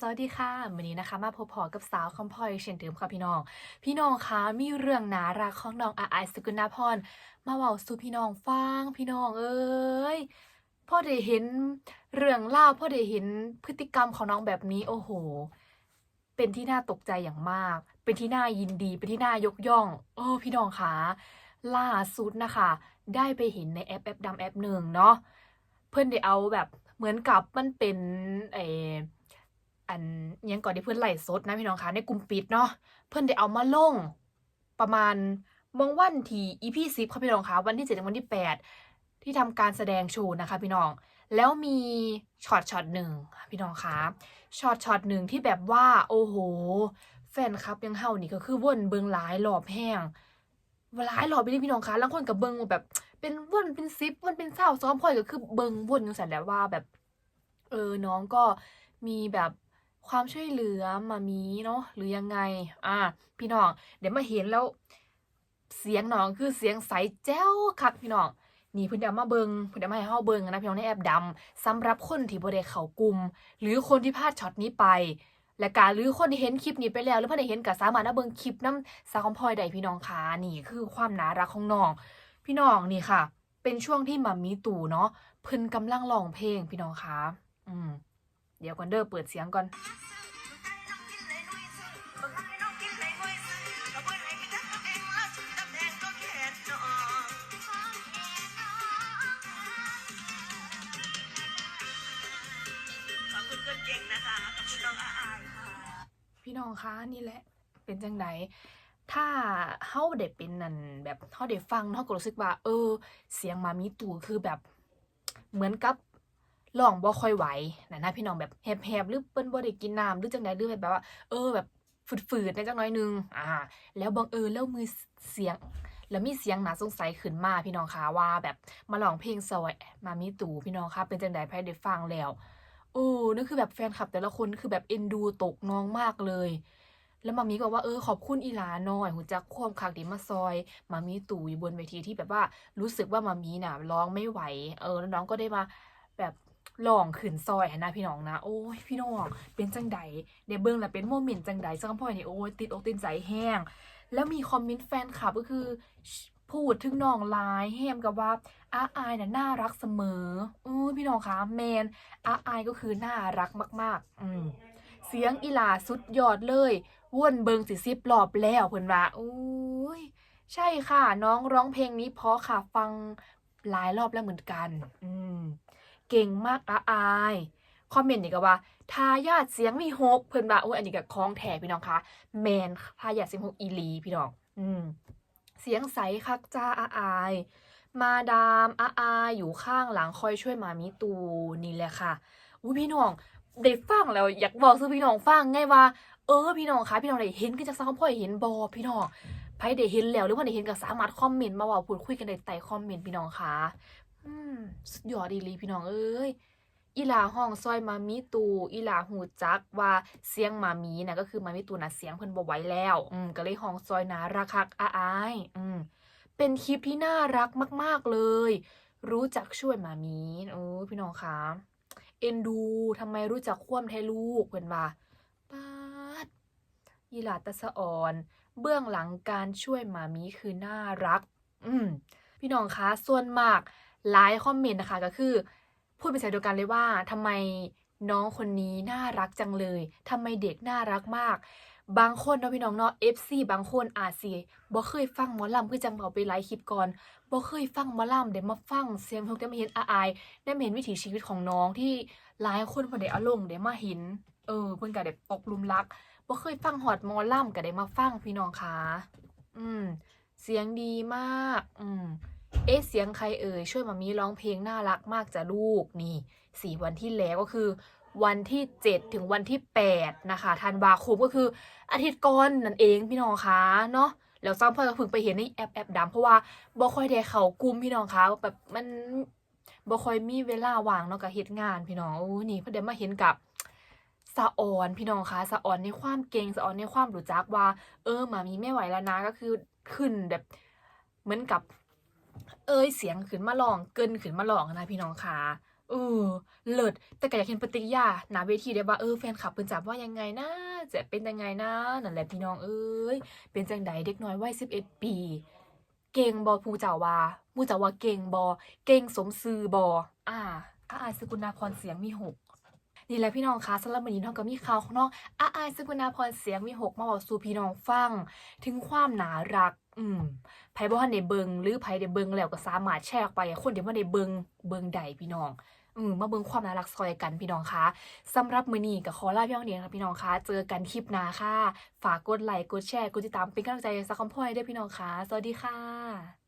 สวัสดีค่ะวันนี้นะคะมาพบพอกับสาวคำพลอยเช่นเดิมค่ะพี่น้อง พี่น้องคะมีเรื่องนารักของน้องอาไอสกุณาพรมาเว้าสู่พี่น้องฟังพี่น้องเอ้ยพ่อได้เห็นเรื่องเล่าพ่อได้เห็นพฤติกรรมของน้องแบบนี้ โอ้โห เป็นที่น่าตกใจอย่างมาก เป็นที่น่ายินดี เป็นที่น่ายกย่องเออพี่น้องคะล่าสุดนะคะ ได้ไปเห็นในแอปแอปดำแอปหนึ่งเนาะเพื่อนได้เอาแบบเหมือนกับมันเป็นไอ อันยังก่อนที่เพื่อนไลฟ์สดนะพี่น้องคะในกลุ่มปิดเนาะเพื่อนได้เอามาลง ประมาณมองวันที่ EP สิบค่ะพี่น้องคะวันที่เจ็ดถึงวันที่แปดที่ทำการแสดงโชว์นะคะพี่น้อง แล้วมีช็อตช็อตหนึ่งพี่น้องคะช็อตช็อตหนึ่งที่แบบว่า โอ้โห แฟนคลับยังเฮานี่ก็คือว่นเบิงหลายรอบแห้งหลายรอบไปเลยพี่น้องคะแล้วคนกับเบิงแบบ เป็นว่นเป็นซิปว่นเป็นเศร้าซ้อมพลอยก็คือเบิงวนอยู่สันแล้วว่าแบบ เออน้องก็มีแบบ ความช่วยเหลือมามีเนาะหรือยังไง อะพี่น้อง เดี๋ยวมาเห็นแล้ว เสียงน้องคือเสียงใสแจ้วคักพี่น้องนี่เพิ่นเดี๋ยวมาเบิงเพิ่นเดี๋ยวมาให้เฮาเบิงนะพี่น้องในแอปดำสำหรับคนที่บ่ได้เข้ากลุ่มหรือคนที่พลาดช็อตนี้ไป และการหรือคนที่เห็นคลิปนี้ไปแล้ว หรือเพิ่นได้เห็นก็สามารถมาเบิงคลิปน้ำสาวคำพลอยได้พี่น้องค่ะนี่คือความน่ารักของน้อง พี่น้องนี่ค่ะ เป็นช่วงที่มัมมี่ตู่เนาะเพิ่นกำลังร้องเพลงพี่น้องคะอืม เดี๋ยวก่อนเด้อเปิดเสียงก่อนขอบคุณคนเก่งนะคะขอบคุณน้องค่ะพี่น้องคะนี่แหละ เป็นจังไดถ้าเฮาได้เป็นนั่นแบบเฮาได้ฟังเฮาก็รู้สึกว่า เออ เสียงมามีตู่คือแบบเหมือนกับ ร้องบ่ค่อยไหวนะนะพี่น้องแบบแหบๆหรือเปิ้นบ่ได้กินน้ำหรือจังไดหรือแบบว่า เออแบบฝืดๆในจักหน่อยนึงอ่า แล้วบังเอิญแล้วมือเสียง แล้วมีเสียงน่าสงสัยขึ้นมาพี่น้องคะว่าแบบมาร้องเพลงซอยมามีตู่พี่น้องคะเป็นจังไดไผได้ฟังแล้วโอ้นั่นคือแบบแฟนคลับแต่ละคนคือแบบเอ็นดูตกน้องมากเลย แล้วมามีก็บอกว่าเออขอบคุณอีหลาหน่อยหูจักความคักดีมาซอย มามีตู่อยู่บนเวทีที่แบบว่ารู้สึกว่ามามีน่ะร้องไม่ไหว เออแล้วน้องก็ได้มาแบบ ร้องขึ้นซอยนะพี่น้องนะ โอ้ยพี่น้องเป็นจังใดเดเบิ่งแล้วเป็นโมเมนต์จังใดสักพ่อยนี่โอ้ยติดอกติดใจแห้ง แล้วมีคอมเมนต์แฟนคลับก็คือ พูดถึงน้องลายแฮมกับว่าอาอายน่ะน่ารักเสมอเออพี่น้องคะแมนอาอายก็คือน่ารักมาก ๆ อืมเสียงอีหลาสุดยอดเลยว่นเบิงสิสิบรอบแล้วเพิ่นว่าอุ้ยใช่ค่ะ น้องร้องเพลงนี้เพราะค่ะฟังหลายรอบแล้วเหมือนกัน อืม เก่งมากอาอายคอมเมนต์นี่ก็ว่าทายาทเสียงมีหกเพิ่นว่าอุ้ยอันนี้ก็คล้องแท้พี่น้องคะแมนทายาทเสียงหกอีลีพี่น้อง อืมเสียงใสคักจ้าอาอาย มาดามอาอายอยู่ข้างหลังคอยช่วยมามิตูนี่แหละค่ะอุ้ยพี่น้องได้ฟังแล้วอยากบอกซื้อพี่น้องฟังไงว่า เออพี่น้องคะพี่น้องได้เห็นกันจากซักพ่อเห็นบอพี่น้องไผได้เห็นแล้วหรือว่าได้เห็นก็สามารถคอมเมนต์มาว่าพูดคุยกันในใต้คอมเมนต์พี่น้องคะ สุดยอดดีลีพี่น้องเอ้ยอีหลาห้องซอยมามิตูอีหลาหูจักว่าเสียงมามีนะก็คือมามิตูนะเสียงเพิ่นบ่ไหวแล้ว อืมก็เลยห้องซอยนารักคักอาอายอืมเป็นคลิปที่น่ารักมาก ๆเลย รู้จักช่วยมามีโอ้พี่น้องคะเอ็นดูทำไมรู้จักคว่ำแทลูกเพื่นว่าป้าดยีหลาตะสะออน เบื้องหลังการช่วยมามีคือน่ารัก อืมพี่น้องคะส่วนมาก หลายคอมเมนต์นะคะก็คือ พูดเป็นเสียงเดียวกันเลยว่าทำไมน้องคนนี้น่ารักจังเลยทำไมเด็กน่ารักมาก บางคนเนาะพี่น้องเนาะ FC บางคนอาจสิบ่เคยฟังหมอลำคือจังเอาไปไลฟ์คลิปก่อนบ่เคยฟังหมอลำเดี๋ยวมาฟังเสียงเพลงได้มาเห็นอาอายได้มาเห็นวิถีชีวิตของน้องที่หลายคนพิ่นได้เอาลงได้มาเห็นเออเพิ่นก็ได้ตกลุมรักบ่เคยฟังฮอดหมอลำก็ได้มาฟังพี่น้องคะอืมเสียงดีมาก อืม เอ๊ะเสียงใครเอ่ยช่วยมามีร้องเพลงน่ารักมากจ้ะลูกนี่สี่วันที่แล้วก็คือ วันที่ 7 ถึงวันที่ 8 นะคะธันวาคมก็คืออาทิตย์ก่อนนั่นเองพี่น้องคะเนาะแล้วซ้ำพอก็พิ่งไปเห็นในแอปแอปดำเพราะว่าบ่ค่อยได้เข้ากลุ่มพี่น้องคะแบบมันบ่ค่อยมีเวลาว่างเนาะกับเฮ็ดงานพี่น้องโอ้นี่เพิ่นได้มาเห็นกับสะออนพี่น้องคะสะออนในความเก่งสะออนในความรู้จักว่า เออหมามีไม่ไหวแล้วนะก็คือขึ้นแบบเหมือนกับ เอ้ยเสียงขึ้นมาลองเกินขึ้นมาลองนะพี่น้องคะเออเลิศแต่ก็อยากเห็นปฏิกิริยาหนาเวทีได้ว่าเออแฟนคลับเพิ่นจับว่ายังไงนะจะเป็นยังไงนะนั่นแหละพี่น้องเอ้ยเป็นจังใดเด็กน้อยวัย11 ปี เก่งบอผู้เจ้าว่าผู้เจ้าว่าเก่งบอเก่งสมซื่อบออ่าอาอาสกุณาพรเสียงมีหก นี่แหละพี่น้องคะสำหรับมื้อนี้เฮาก็มีข่าวของน้องอาอายสกุณาพรเสียงมีหกมาเว้าสู่พี่น้องฟัง ถึงความหนารัก อืมไผบ่ทันได้เบิงหรือไผได้เบิงแล้วก็สามารถแชร์ออกไปให้คนที่บ่ได้เบิงเบิงได้พี่น้องอืมมาเบิ่งความน่ารักซอยกันพี่น้องคะสำหรับมือนี้ก็ขอลาพี่น้องเดียวนะคะพี่น้องคะเจอกันคลิปหน้าค่ะ ฝากกดไลค์กดแชร์กดติดตามเป็นกำลังใจสักคำพ่อยด้วยพี่น้องคะสวัสดีค่ะ